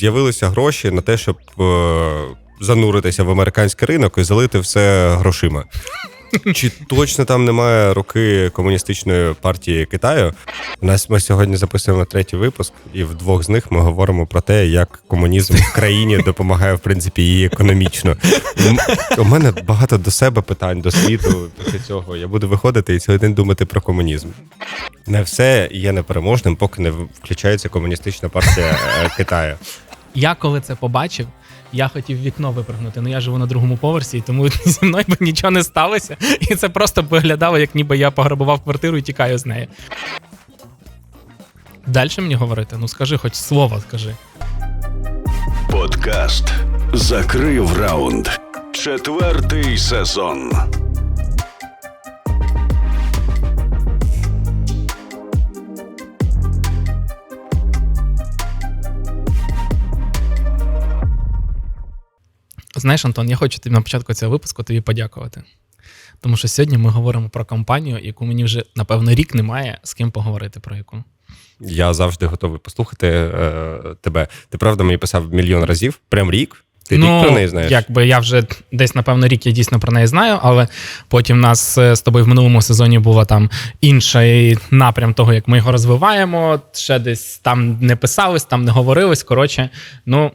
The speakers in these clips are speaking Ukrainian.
з'явилися гроші на те, щоб е, зануритися в американський ринок і залити все грошима. Чи точно там немає руки комуністичної партії Китаю? У нас ми сьогодні записуємо третій випуск, і в двох з них ми говоримо про те, як комунізм в країні допомагає, в принципі, її економічно. У мене багато до себе питань, до світу після цього. Я буду виходити і цілий день думати про комунізм. Не все є непереможним, поки не включається комуністична партія е, Китаю. Я коли це побачив, я хотів вікно випрыгнути. Ну я живу на другому поверсі, і тому зі мною би нічого не сталося. І це просто виглядало, як ніби я пограбував квартиру і тікаю з неї. Далі мені говорити? Ну скажи, хоч слово скажи. Подкаст Закрив раунд. Четвертий сезон. Знаєш, Антон, я хочу тобі на початку цього випуску тобі подякувати. Тому що сьогодні ми говоримо про компанію, яку мені вже, напевно, рік немає з ким поговорити про яку. Я завжди готовий послухати е, тебе. Ти правда мені писав мільйон разів, прям рік. Ти рік про неї знаєш? Ну, Якби я вже десь, напевно, рік я дійсно про неї знаю, але потім нас е, з тобою в минулому сезоні був там інший напрям того, як ми його розвиваємо. Ще десь там не писалось, там не говорилось. Коротше, ну.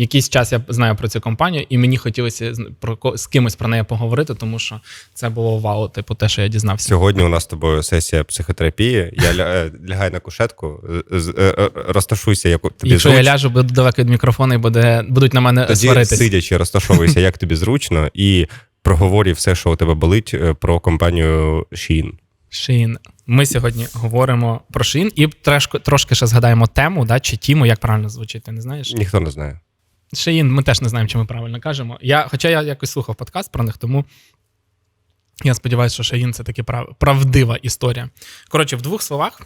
Якийсь час я знаю про цю компанію, і мені хотілося про з кимось про неї поговорити, тому що це було вау, типу, те, що я дізнався. Сьогодні у нас з тобою сесія психотерапії. Я ля, е, лягаю на кушетку, е, е, розташуйся, як тобі Якщо я ляжу, буду далеко від мікрофона і буде, будуть на мене Тоді сваритись. сидячи, розташовуйся, як тобі зручно, і проговорі все, що у тебе болить, про компанію Shein. Shein. Ми сьогодні говоримо про Shein і трошки, трошки ще згадаємо тему, да, чи тіму, як правильно звучить, ти не знаєш? Ніхто не знає. Shein, ми теж не знаємо, чи ми правильно кажемо. Я, хоча я якось слухав подкаст про них, тому я сподіваюся, що Shein – це таки прав, правдива історія. Коротше, в двох словах.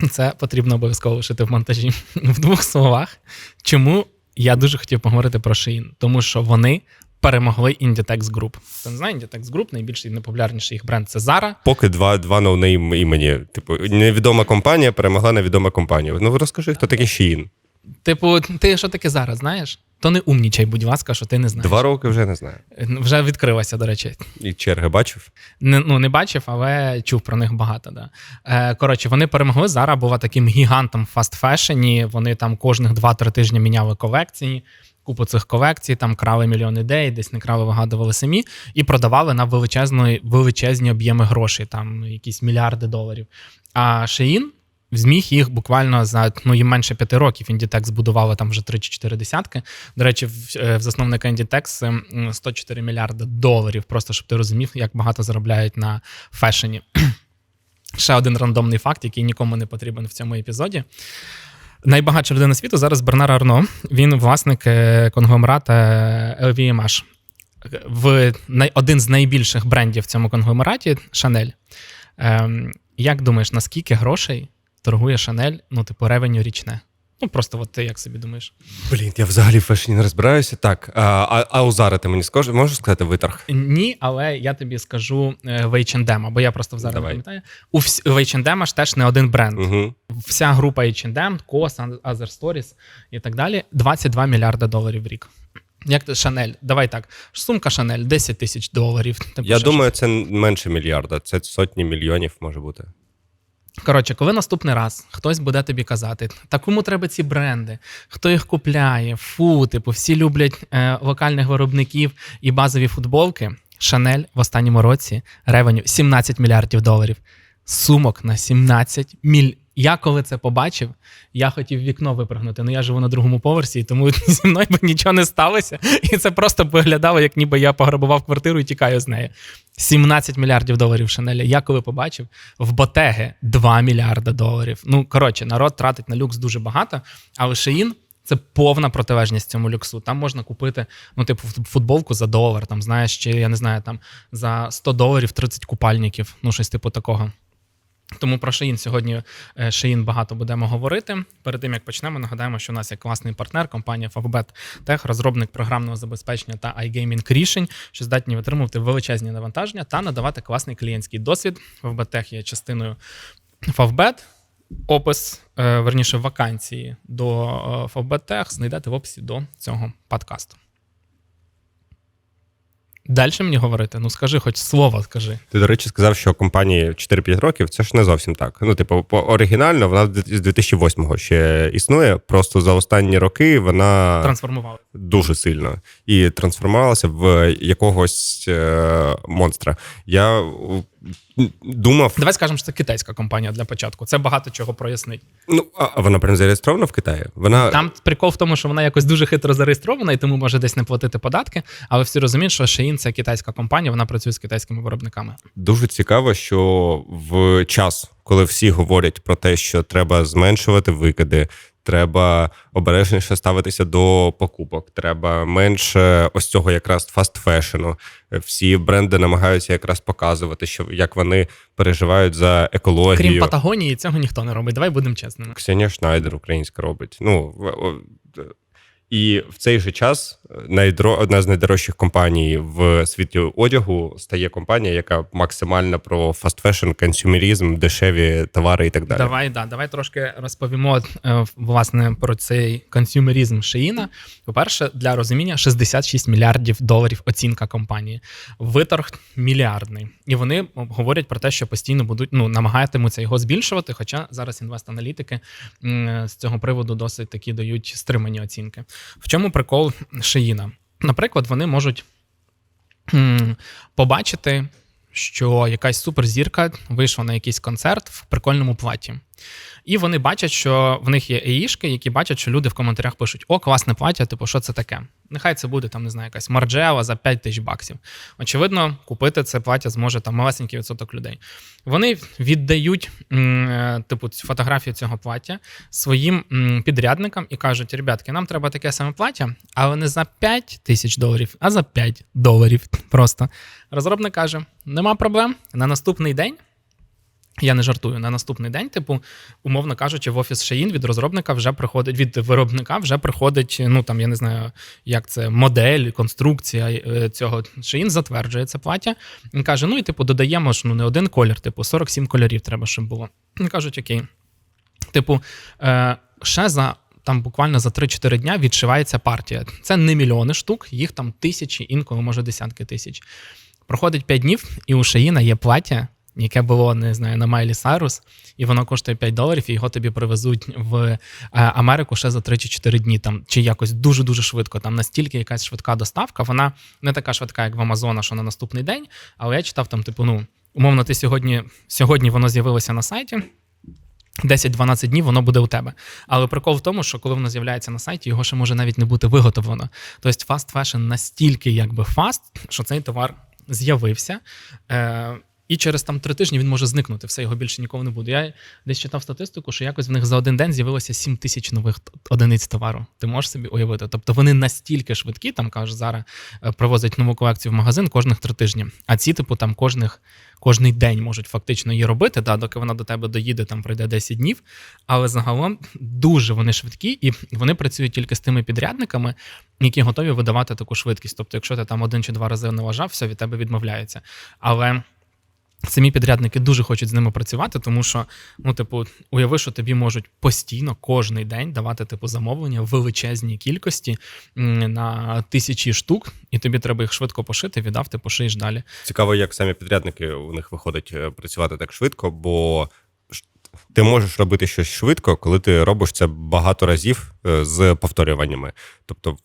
Це потрібно обов'язково лишити в монтажі. В двох словах, чому я дуже хотів поговорити про Shein? Тому що вони перемогли Inditex Group. Хто не знає, Inditex Group, найбільший і найпопулярніший їх бренд це Zara. Поки два, два ноунейм імені. Типу, невідома компанія перемогла невідома компанію. Ну розкажи, хто такий Shein. Типу, ти що таке зараз знаєш? То не умнічай, будь ласка, що ти не знаєш. Два роки вже не знаю. Вже відкрилася, до речі. І черги бачив. Не, ну, не бачив, але чув про них багато. Да. Е, коротше, вони перемогли. Зара була таким гігантом в фастфешені. Вони там кожних 2-3 тижні міняли колекції. Купу цих колекцій, там крали мільйон ідей, десь не крали, вигадували самі, і продавали на величезної, величезні об'єми грошей, там якісь мільярди доларів. А Shein зміг їх буквально за ну їм менше п'яти років. Inditex збудували там вже три чи чотири десятки. До речі, в, е, засновника м, 104 мільярди доларів. Просто щоб ти розумів, як багато заробляють на фешені. Ще один рандомний факт, який нікому не потрібен в цьому епізоді. Найбагатша людина світу зараз Бернар Арно. Він власник е, конгломерата LVMH. В один з найбільших брендів в цьому конгломераті Шанель. Ем, як думаєш, наскільки грошей торгує Шанель, ну, типу, ревеню річне? Ну, просто от ти як собі думаєш? Блін, я взагалі в фешені не розбираюся. Так, а, а, а у Зари ти мені скажеш, можеш сказати виторг? Ні, але я тобі скажу е, в H&M, бо я просто зараз не пам'ятаю. У в H&M ж теж не один бренд. Угу. Вся група H&M, COS, Other Stories і так далі 22 мільярда доларів в рік. Як ти Шанель? Давай так. Сумка Шанель 10 тисяч доларів. Я думаю, це менше мільярда, це сотні мільйонів може бути. Коротше, коли наступний раз хтось буде тобі казати, та кому треба ці бренди, хто їх купляє, фу, типу, всі люблять е, локальних виробників і базові футболки. Шанель в останньому році ревеню 17 мільярдів доларів. Сумок на 17 міль. Я коли це побачив, я хотів вікно випрыгнути. Ну я живу на другому поверсі, і тому зі мною би нічого не сталося. І це просто виглядало, як ніби я пограбував квартиру і тікаю з неї. 17 мільярдів доларів Шанеля. Я коли побачив, в Ботеги 2 мільярда доларів. Ну, коротше, народ тратить на люкс дуже багато, але Шеїн це повна протилежність цьому люксу. Там можна купити, ну, типу, фут- футболку за долар, там, знаєш, чи я не знаю, там за 100 доларів 30 купальників, ну, щось типу такого. Тому про Shein сьогодні е, багато будемо говорити. Перед тим як почнемо, нагадаємо, що у нас є класний партнер, компанія Favbet Tech, розробник програмного забезпечення та iGaming рішень, що здатні витримувати величезні навантаження та надавати класний клієнтський досвід. Favbet Tech є частиною Favbet. опис, е, верніше, вакансії до е, ФБТЕХ знайдете в описі до цього подкасту. Далі мені говорити? Ну скажи, хоч слово скажи. Ти, до речі, сказав, що компанії 4-5 років це ж не зовсім так. Ну, типу, оригінально вона з 2008-го ще існує. Просто за останні роки вона трансформувалася дуже сильно і трансформувалася в якогось е, монстра. Я думав, Давай скажемо, що це китайська компанія для початку. Це багато чого прояснить. ну а вона прям зареєстрована в Китаї. Вона Там прикол в тому, що вона якось дуже хитро зареєстрована і тому може десь не платити податки. Але всі розуміють, що Shein – це китайська компанія, вона працює з китайськими виробниками. Дуже цікаво, що в час, коли всі говорять про те, що треба зменшувати викиди, треба обережніше ставитися до покупок, треба менше ось цього якраз фаст-фешену. Всі бренди намагаються якраз показувати, що як вони переживають за екологію. Крім Патагонії, цього ніхто не робить. Давай будемо чесними. Ксенія Шнайдер українська робить. Ну і в цей же час найдро... одна з найдорожчих компаній в світі одягу стає компанія, яка максимально про фастфешн, консюмерізм, дешеві товари і так далі. Давай, да, давай трошки розповімо е, власне про цей консюмеризм Шиїна. По-перше, для розуміння 66 мільярдів доларів оцінка компанії. Виторг мільярдний. І вони говорять про те, що постійно будуть ну, намагатимуться його збільшувати. Хоча зараз інвест-аналітики з цього приводу досить такі дають стримані оцінки. В чому прикол Шиїна? Наприклад, вони можуть побачити, що якась суперзірка вийшла на якийсь концерт в прикольному платі. І вони бачать, що в них є еїшки, які бачать, що люди в коментарях пишуть: О, класне плаття, типу, що це таке? Нехай це буде там, не знаю, якась марджела за 5 тисяч баксів. Очевидно, купити це плаття зможе там малесенький відсоток людей. Вони віддають, е, типу, фотографію цього плаття своїм підрядникам і кажуть: ребятки, нам треба таке саме плаття, але не за 5 тисяч доларів, а за 5 доларів. Просто розробник каже: нема проблем. На наступний день. Я не жартую. На наступний день, типу, умовно кажучи, в офіс Shein від розробника вже приходить, від виробника вже приходить, ну там я не знаю, як це модель, конструкція е, цього Shein затверджує це плаття. Він каже: ну і типу, додаємо ж ну не один колір, типу 47 кольорів треба, щоб було. Він кажуть, окей. Типу, е, ще за. Там буквально за 3-4 дня відшивається партія. Це не мільйони штук, їх там тисячі, інколи може десятки тисяч. Проходить 5 днів, і у Шаїна є плаття, яке було, не знаю, на Майлі Сайрус, і воно коштує 5 доларів, і його тобі привезуть в е, Америку ще за 3 чи 4 дні, там, чи якось дуже-дуже швидко. Там настільки якась швидка доставка, вона не така швидка, як в Амазона, що на наступний день. Але я читав там, типу, ну, умовно, ти сьогодні, сьогодні воно з'явилося на сайті. 10-12 днів воно буде у тебе. Але прикол в тому, що коли воно з'являється на сайті, його ще може навіть не бути виготовлено. Тобто фаст фешн настільки якби фаст, що цей товар з'явився. Е- і через там три тижні він може зникнути, все його більше ніколи не буде. Я десь читав статистику, що якось в них за один день з'явилося 7 тисяч нових одиниць товару. Ти можеш собі уявити? Тобто вони настільки швидкі, там кажуть, зараз е, привозять нову колекцію в магазин кожних три тижні. А ці, типу, там кожних кожний день можуть фактично її робити, да, доки вона до тебе доїде, там пройде 10 днів. Але загалом дуже вони швидкі, і вони працюють тільки з тими підрядниками, які готові видавати таку швидкість. Тобто, якщо ти там один чи два рази налажав, все від тебе відмовляється. Але самі підрядники дуже хочуть з ними працювати, тому що, ну, типу, уяви, що тобі можуть постійно кожний день давати типу замовлення в величезній кількості на тисячі штук, і тобі треба їх швидко пошити, віддав, ти пошиєш далі. Цікаво, як самі підрядники у них виходить е, працювати так швидко, бо ти можеш робити щось швидко, коли ти робиш це багато разів е, з повторюваннями. Тобто,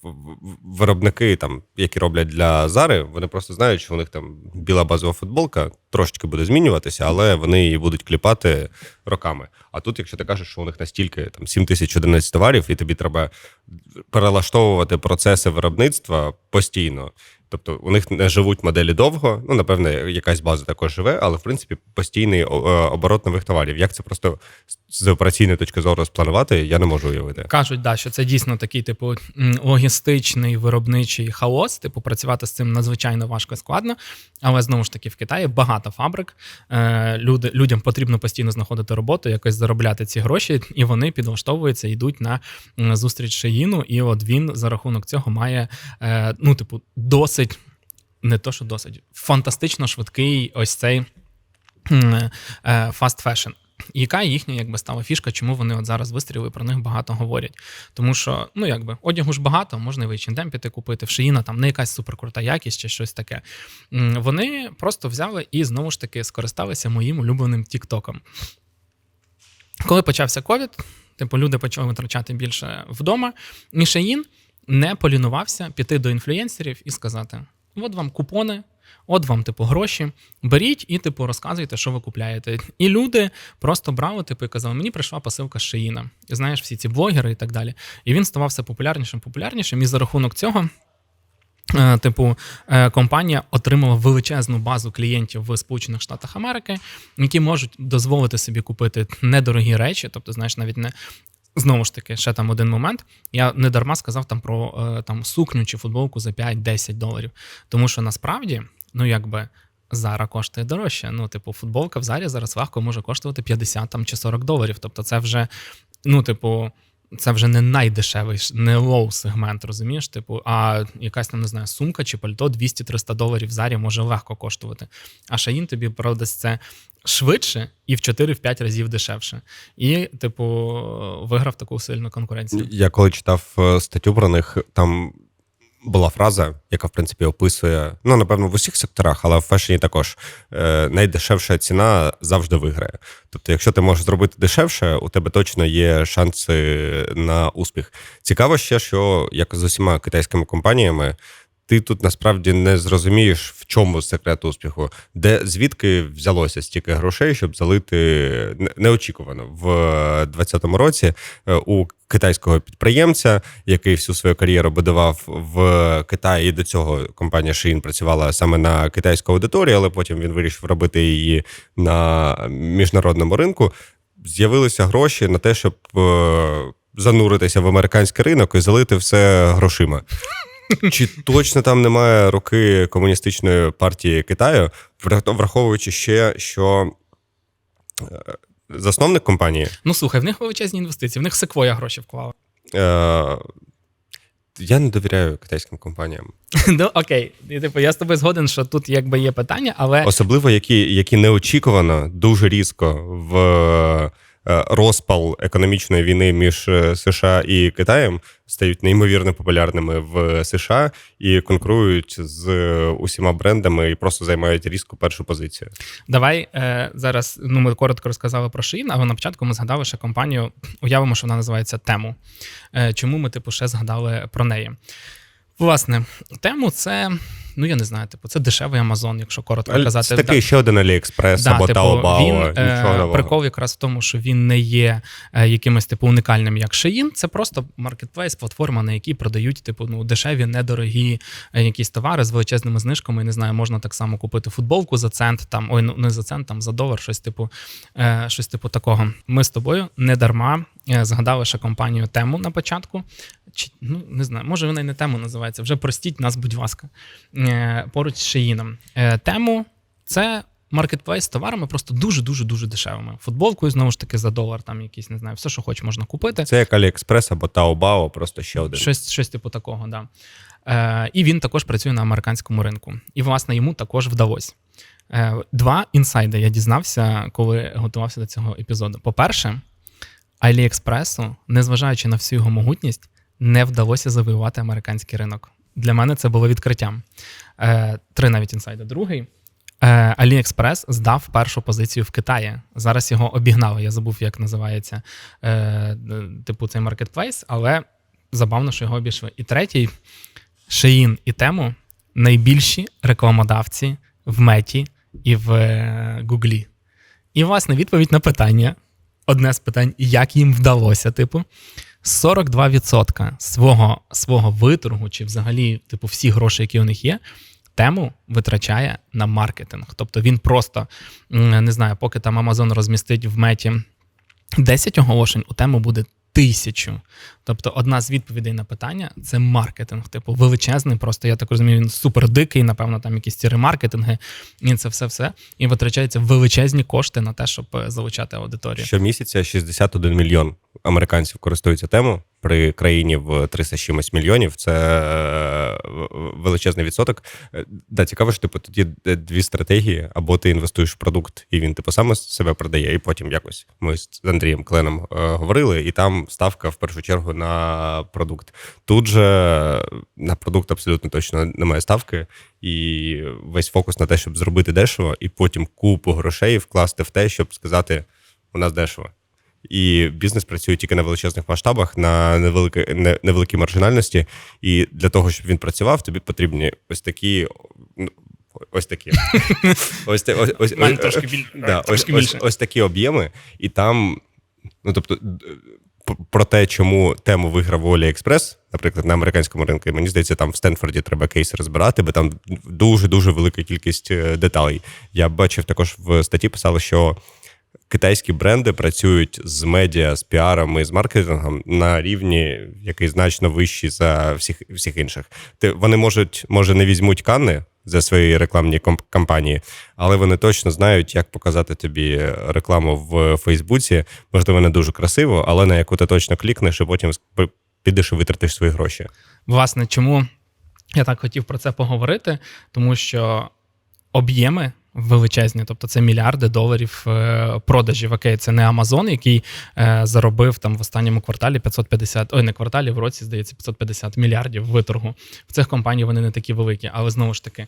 виробники, там, які роблять для Зари, вони просто знають, що у них там біла базова футболка трошечки буде змінюватися, але вони її будуть кліпати роками. А тут, якщо ти кажеш, що у них настільки там 7 тисяч одиниць товарів, і тобі треба перелаштовувати процеси виробництва постійно. Тобто у них не живуть моделі довго. Ну, напевне, якась база також живе, але в принципі постійний е, оборот нових товарів. Як це просто з- операційної точки зору спланувати, я не можу уявити. Кажуть, да, що це дійсно такий, типу, логістичний виробничий хаос. Типу, працювати з цим надзвичайно важко і складно. Але знову ж таки, в Китаї багато фабрик. Е, люди, людям потрібно постійно знаходити роботу, якось заробляти ці гроші, і вони підлаштовуються, йдуть на зустріч Шеїну. І от він за рахунок цього має, е, ну, типу, досить, не то, що досить, фантастично швидкий ось цей фаст фешн. Яка їхня якби стала фішка, чому вони от зараз вистріли про них багато говорять? Тому що, ну якби одягу ж багато, можна і в H&M піти купити, в Шиїна там не якась суперкрута якість чи щось таке. Вони просто взяли і знову ж таки скористалися моїм улюбленим Тіктоком. Коли почався ковід, типу люди почали витрачати більше вдома, і Шеїн не полінувався піти до інфлюєнсерів і сказати: от вам купони. От вам, типу, гроші, беріть і, типу, розказуйте, що ви купляєте. І люди просто брали, типу, і казали, мені прийшла посилка з Шиїна. І знаєш, всі ці блогери і так далі. І він ставав все популярнішим, популярнішим. І за рахунок цього Е, Типу, е, компанія отримала величезну базу клієнтів в Сполучених Штатах Америки, які можуть дозволити собі купити недорогі речі, тобто, знаєш, навіть не. Знову ж таки, ще там один момент. Я не дарма сказав там про е, там сукню чи футболку за 5-10 доларів. Тому що насправді, ну якби Зара коштує дорожче. Ну, типу, футболка в зарі зараз легко може коштувати 50 там, чи 40 доларів. Тобто, це вже, ну, типу, це вже не найдешевий, не лоу сегмент, розумієш? Типу, а якась там не знаю, сумка чи пальто 200-300 доларів в зарі може легко коштувати. А Шаїн тобі продасть це швидше і в 4-5 разів дешевше. І, типу, виграв таку сильну конкуренцію. Я коли читав е, статтю про них, там була фраза, яка в принципі описує, ну напевно, в усіх секторах, але в фешені також е, найдешевша ціна завжди виграє. Тобто, якщо ти можеш зробити дешевше, у тебе точно є шанси на успіх. Цікаво ще, що як з усіма китайськими компаніями. Ти тут насправді не зрозумієш, в чому секрет успіху, де звідки взялося стільки грошей, щоб залити неочікувано в 2020 році е, у китайського підприємця, який всю свою кар'єру будував в Китаї. І до цього компанія Shein працювала саме на китайську аудиторію, але потім він вирішив робити її на міжнародному ринку. З'явилися гроші на те, щоб е, зануритися в американський ринок і залити все грошима. Чи точно там немає руки комуністичної партії Китаю, враховуючи ще, що е, засновник компанії? Ну слухай, в них величезні інвестиції, в них секвоя гроші вклала. Е, я не довіряю китайським компаніям, Ну окей, типу, я з тобою згоден, що тут якби є питання, але особливо які, які неочікувано дуже різко в розпал економічної війни між е, США і Китаєм стають неймовірно популярними в США і конкурують з е, усіма брендами і просто займають різку першу позицію. Давай е, зараз ну, ми коротко розказали про Shein, але на початку ми згадали ще компанію, уявимо, що вона називається Тему. Е, чому ми, типу, ще згадали про неї? Власне, тему це, ну я не знаю, типу, це дешевий Амазон, якщо коротко Але казати. Це такий ще один Аліекспрес Да, або типу, Taobao, він, нічого е, прикол якраз в тому, що він не є е, якимось типу унікальним, як Shein. Це просто маркетплейс, платформа, на якій продають типу ну дешеві, недорогі е, якісь товари з величезними знижками. Я не знаю, можна так само купити футболку за цент, там ой, ну не за цент, там за долар, щось типу, е, щось типу такого. Ми з тобою не дарма згадали ще компанію тему на початку. Чи ну не знаю, може вона й не тему називається. Вже простіть нас, будь ласка, е, поруч з Шеїном. Е, тему це маркетплейс з товарами просто дуже дуже дуже дешевими. Футболкою знову ж таки за долар, там якісь не знаю, все, що хоч можна купити. Це як Аліекспрес або Taobao, просто ще один. Щось, щось типу такого, да. Е, і він також працює на американському ринку. І, власне, йому також вдалося. Е, два інсайди я дізнався, коли готувався до цього епізоду. По-перше, Аліекспресу, незважаючи на всю його могутність, не вдалося завоювати американський ринок. Для мене це було відкриттям. Е, три навіть інсайди. Другий. Е, AliExpress здав першу позицію в Китаї. Зараз його обігнали. Я забув, як називається е, типу цей маркетплейс, але забавно, що його обійшли. І третій Shein і Temu найбільші рекламодавці в меті і в е, Гуглі. І, власне, відповідь на питання: одне з питань, як їм вдалося, типу, 42% свого, свого виторгу, чи взагалі, типу, всі гроші, які у них є, тему витрачає на маркетинг. Тобто він просто не знаю, поки там Amazon розмістить в меті 10 оголошень, у тему буде тисячу. Тобто, одна з відповідей на питання це маркетинг. Типу, величезний. Просто я так розумію, він супер дикий, напевно, там якісь ці ремаркетинги, і це все-все. І витрачаються величезні кошти на те, щоб е, залучати аудиторію. Щомісяця 61 мільйон американців користуються тему. При країні в 300 чимось мільйонів це е, величезний відсоток. Е, Да, цікаво, що типу тоді дві стратегії: або ти інвестуєш в продукт, і він типу саме себе продає, і потім якось ми з Андрієм Кленом е, говорили, і там ставка в першу чергу на продукт. Тут же на продукт абсолютно точно немає ставки, і весь фокус на те, щоб зробити дешево, і потім купу грошей вкласти в те, щоб сказати: у нас дешево. І бізнес працює тільки на величезних масштабах, на невеликі, невеликій маржинальності. І для того, щоб він працював, тобі потрібні ось такі. ну, Ось такі. Ось, такі об'єми, і там, ну тобто, про те, чому тему виграв AliExpress, наприклад, на американському ринку, і мені здається, там в Стенфорді треба кейс розбирати, бо там дуже дуже велика кількість е, деталей. Я бачив також в статті писали, що китайські бренди працюють з медіа, з піаром і з маркетингом на рівні, який значно вищий за всіх всіх інших. Ти вони можуть, може, не візьмуть Канни за свої рекламні кампанії, але вони точно знають, як показати тобі рекламу в Фейсбуці. Можливо, не дуже красиво, але на яку ти точно клікнеш, і потім підеш і витратиш свої гроші. Власне, чому я так хотів про це поговорити? Тому що об'єми величезні, тобто це мільярди доларів е, продажів. Окей, це не Амазон, який е, заробив там в останньому кварталі 550, ой, не кварталі, в році, здається, 550 мільярдів виторгу. В цих компаній вони не такі великі, але знову ж таки.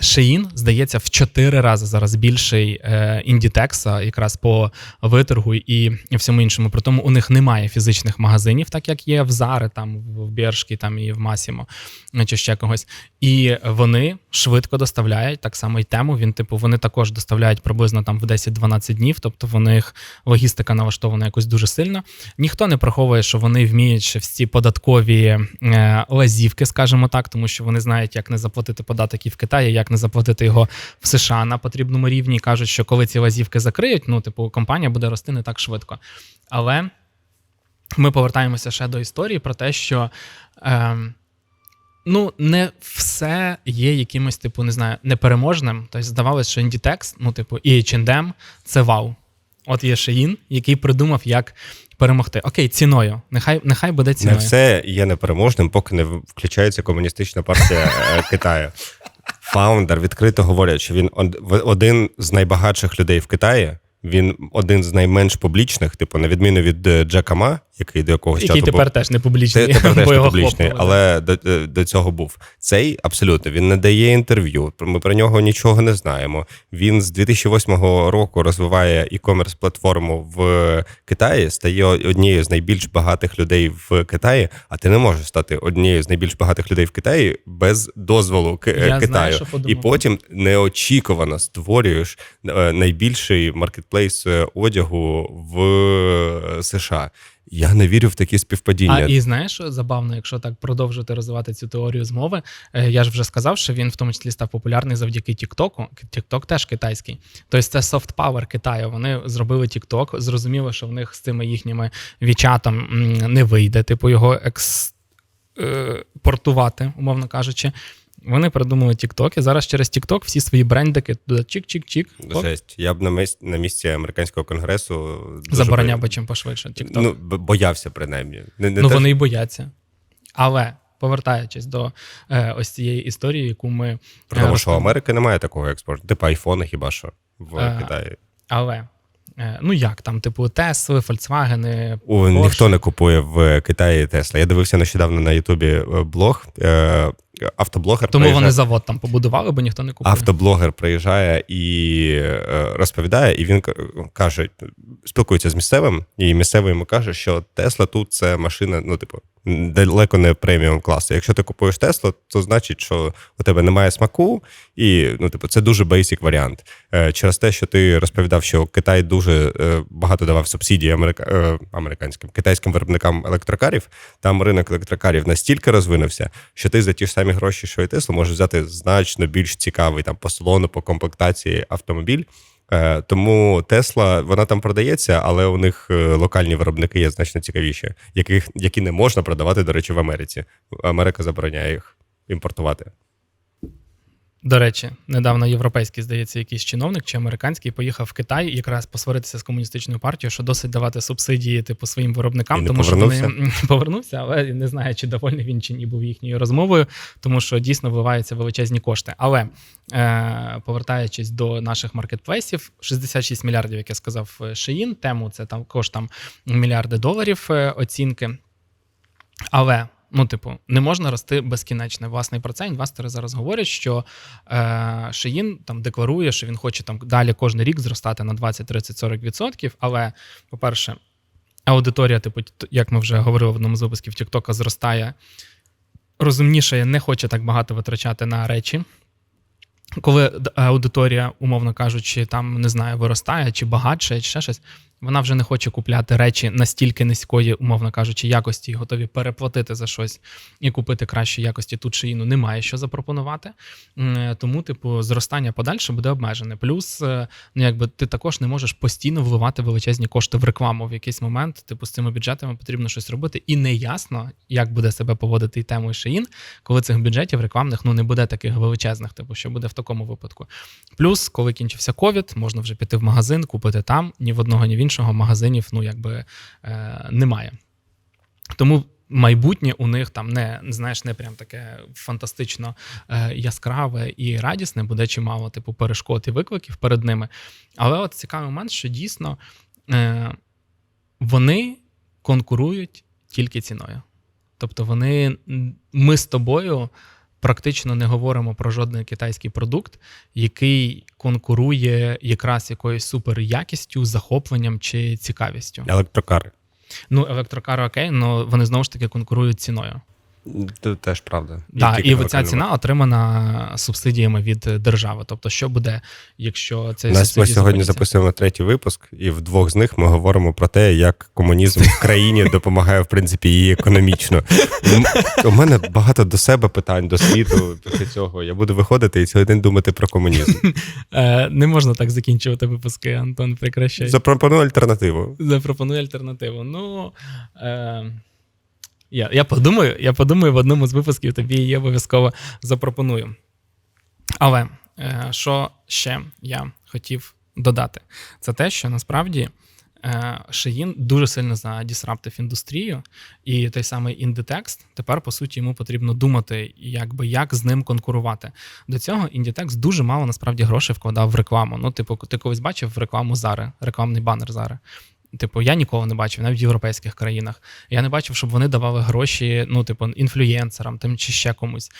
Е, Shein, здається, в чотири рази зараз більший е, індітекса, якраз по виторгу і всьому іншому. При тому у них немає фізичних магазинів, так як є в Зари, там в Бершки, там і в Масімо, чи ще когось. І вони швидко доставляють так само й тему. Він, типу, вони також доставляють приблизно там в 10-12 днів. Тобто в них логістика налаштована якось дуже сильно. Ніхто не приховує, що вони вміють ще всі податкові е, лазівки, скажімо так, тому що вони знають, як не заплатити податок і в Китаї, як не заплатити його в США на потрібному рівні. Кажуть, що коли ці лазівки закриють, ну, типу, компанія буде рости не так швидко. Але ми повертаємося ще до історії про те, що. Е, Ну, не все є якимось, типу, не знаю, непереможним. Тобто, здавалося, що Inditex, ну, типу, і H&M – це вау. От є Shein, який придумав, як перемогти. Окей, ціною. Нехай, нехай буде Не все є непереможним, поки не включається комуністична партія е, Китаю. Фаундер відкрито говорять, що він один з найбагатших людей в Китаї. Він один з найменш публічних, типу, на відміну від е, Джека Ма, який до якогось Який часу тепер був. теж не публічний. Тепер теж не його публічний, хлопнули, але до, до, до цього був. Цей абсолютно він не дає інтерв'ю. Ми про нього нічого не знаємо. Він з 2008 року розвиває e-commerce платформу в Китаї, стає однією з найбільш багатих людей в Китаї. А ти не можеш стати однією з найбільш багатих людей в Китаї без дозволу К- Я знаю, Китаю. що. І потім неочікувано створюєш е, найбільший маркетплейс е, одягу в е, США. Я не вірю в такі співпадіння. А і знаєш, забавно, якщо так продовжувати розвивати цю теорію змови, е, я ж вже сказав, що він в тому числі став популярний завдяки Тіктоку. Тікток теж китайський. Тобто це soft power Китаю. Вони зробили Тікток, зрозуміло, що в них з цими їхніми вічатом не вийде, типу його експортувати, умовно кажучи. Вони придумали TikTok, і зараз через TikTok всі свої брендики туди чик-чик-чик. Жесть. Я б на місці, на місці американського конгресу Забороняв би чим пошвидше TikTok. Ну, боявся принаймні. Не, не ну те, вони і бояться. Але повертаючись до е, ось цієї історії, яку ми що- Тому що розповіли. Америки немає такого експорту. Типу айфони хіба що в Е, Китаї. Але е, ну як там, типу, Тесли, Фольксвагени, О, Porsche. ніхто не купує в Китаї Тесла. Я дивився нещодавно на Ютубі е, блог. Е, автоблогер Тому приїжджає- вони завод там побудували, бо ніхто не купує. Автоблогер приїжджає і е, розповідає, і він каже, спілкується з місцевим, і місцевий йому каже, що Тесла тут це машина, ну, типу, далеко не преміум класу. Якщо ти купуєш Теслу, то значить, що у тебе немає смаку, і ну, типу, це дуже бейсік варіант. Е, Через те, що ти розповідав, що Китай дуже е, багато давав субсидії америка... е, американським китайським виробникам електрокарів, там ринок електрокарів настільки розвинувся, що ти за ті ж самі гроші, що і Тесла, можеш взяти значно більш цікавий там по салону, по комплектації автомобіль. Е, Тому Тесла вона там продається, але у них е, локальні виробники є значно цікавіші, яких які не можна продавати, до речі, в Америці. Америка забороняє їх імпортувати. До речі, недавно європейський, здається, якийсь чиновник чи американський поїхав в Китай якраз посваритися з комуністичною партією, що досить давати субсидії типу своїм виробникам, І не тому повернувся? що вони повернувся, але не знаю, чи довольний він чи ні був їхньою розмовою, тому що дійсно вливаються величезні кошти. Але е, повертаючись до наших маркетплейсів, 66 мільярдів, як я сказав, е, Шеїн, тему це там також там мільярди доларів е, оцінки. Але ну, типу, не можна рости безкінечно. Власне, про це інвестори зараз говорять, що е, Шеїн там декларує, що він хоче там далі кожен рік зростати на 20, 30, 40 відсотків. Але, по-перше, аудиторія, типу, як ми вже говорили в одному з випусків Тіктока, зростає розумніше, не хоче так багато витрачати на речі. Коли аудиторія, умовно кажучи, там не знаю, виростає чи багатше, чи ще щось, вона вже не хоче купляти речі настільки низької, умовно кажучи, якості, і готові переплатити за щось і купити кращої якості. Тут шиїну немає що запропонувати. Тому, типу, зростання подальше буде обмежене. Плюс, е, ну якби ти також не можеш постійно вливати величезні кошти в рекламу. В якийсь момент, типу, з цими бюджетами потрібно щось робити. І не ясно, як буде себе поводити і темою Шиїн, коли цих бюджетів рекламних ну не буде таких величезних, типу, що буде в такому випадку. Плюс, коли кінчився ковід, можна вже піти в магазин, купити там. Ні в одного, ні в іншого магазинів, ну якби е, немає. Тому майбутнє у них там не знаєш, не прям таке фантастично е, яскраве і радісне, буде чимало типу перешкод і викликів перед ними. Але от цікавий момент, що дійсно е, вони конкурують тільки ціною. Тобто вони, ми з тобою практично не говоримо про жодний китайський продукт, який конкурує якраз якоюсь суперякістю, захопленням чи цікавістю. Електрокари. Ну, електрокари окей, але вони знову ж таки конкурують ціною. Це теж правда. Да, і ця ціна отримана субсидіями від держави. Тобто, що буде, якщо це Нас ми сьогодні записуємо третій випуск, і в двох з них ми говоримо про те, як комунізм в країні допомагає, в принципі, її економічно. У мене багато до себе питань, до світу після цього. Я буду виходити і цілий день думати про комунізм. Е, не можна так закінчувати випуски, Антон. Прекращай. Запропоную альтернативу. Запропоную альтернативу. Ну е, я, я подумаю, я подумаю в одному з випусків, тобі її обов'язково запропоную. Але е, що ще я хотів додати, це те, що насправді. е, Шеїн дуже сильно задісраптив індустрію, і той самий Inditex, тепер, по суті, йому потрібно думати, якби як з ним конкурувати. До цього Inditex дуже мало насправді грошей вкладав в рекламу. Ну, типу, ти колись бачив рекламу Зари, рекламний банер Зари. Типу, я ніколи не бачив, навіть в європейських країнах. Я не бачив, щоб вони давали гроші, ну, типу, інфлюєнсерам тим чи ще комусь.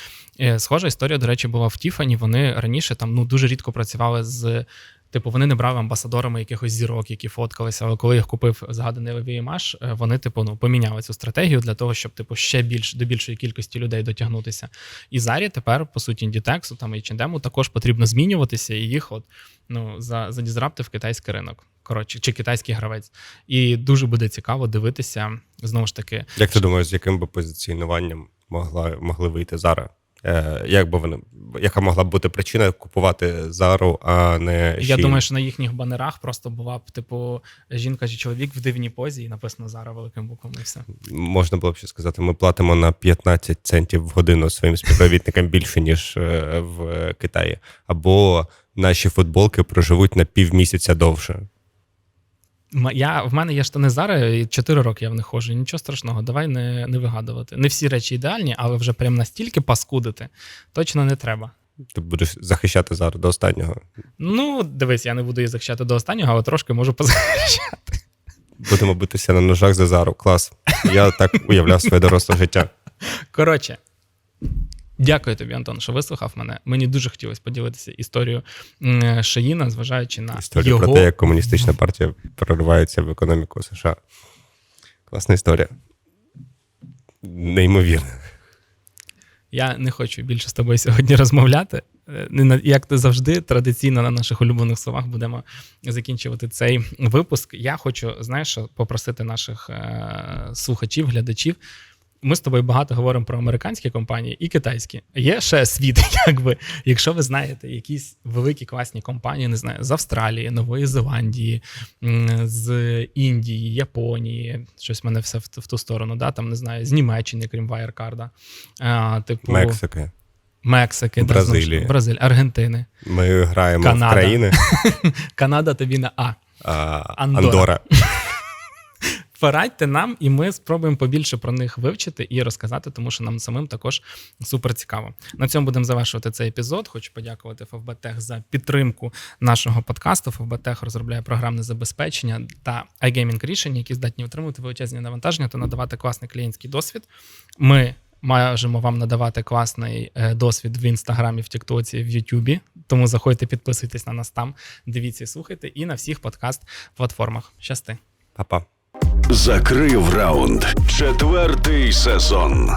Е, Схожа історія, до речі, була в Тіфані. Вони раніше там ну дуже рідко працювали з. Типу, вони не брали амбасадорами якихось зірок, які фоткалися. Але коли їх купив згаданий Левій е, вони, типу, ну, поміняли цю стратегію для того, щоб типу ще більш до більшої кількості людей дотягнутися. І Зарі тепер, по суті, Inditex, там і H&M також потрібно змінюватися, і їх от ну за, задізраптив китайський ринок. Коротше, чи китайський гравець. І дуже буде цікаво дивитися знову ж таки. Як ти думаєш, з яким би позиціонуванням могла, могли вийти Зара? Е, як би вони, яка могла б бути причина купувати Зару, а не Я думаю, що на їхніх банерах просто була б, типу, жінка чи чоловік в дивній позі, і написано Зара великим буквом, і все. можна було б ще сказати, ми платимо на 15 центів в годину своїм співробітникам більше, ніж е, в Китаї. Або наші футболки проживуть на півмісяця довше. Я, в мене є штани Зари, і 4 роки я в них ходжу. Нічого страшного, давай не, не вигадувати. Не всі речі ідеальні, але вже прям настільки паскудити точно не треба. Ти будеш захищати Зару до останнього. Ну, дивись, я не буду її захищати до останнього, але трошки можу позахищати. Будемо битися на ножах за Зару. Клас. Я так уявляв своє доросле життя. Коротше, дякую тобі, Антон, що вислухав мене. Мені дуже хотілося поділитися історією Шаїна, зважаючи на Історія його про те, як комуністична партія проривається в економіку США. Класна історія. Неймовірно. Я не хочу більше з тобою сьогодні розмовляти. Е, Як ти завжди, традиційно на наших улюблених словах будемо закінчувати цей випуск. Я хочу, знаєш, попросити наших е- слухачів, глядачів. Ми з тобою багато говоримо про американські компанії і китайські. Є ще світ, якби, якщо ви знаєте якісь великі класні компанії, не знаю, з Австралії, Нової Зеландії, з Індії, Японії, щось в мене все в, в ту сторону, да, там не знаю, з Німеччини, крім Wirecard. А, типу, Мексики. Мексики, Бразилії. ж- Аргентини. Ми граємо Канада. в країни. Канада тобі на А. А, Андора. Андора. Порадьте нам, і ми спробуємо побільше про них вивчити і розказати, тому що нам самим також супер цікаво. На цьому будемо завершувати цей епізод. Хочу подякувати FFBTech за підтримку нашого подкасту. FFBTech розробляє програмне забезпечення та iGaming рішення, які здатні отримувати величезні навантаження та надавати класний клієнтський досвід. Ми можемо вам надавати класний е, досвід в інстаграмі, в Тіктоці, в Ютубі. Тому заходьте, підписуйтесь на нас там, дивіться, слухайте, і на всіх подкаст-платформах. Щасти! Па-па. Закрив раунд. Четвертий сезон.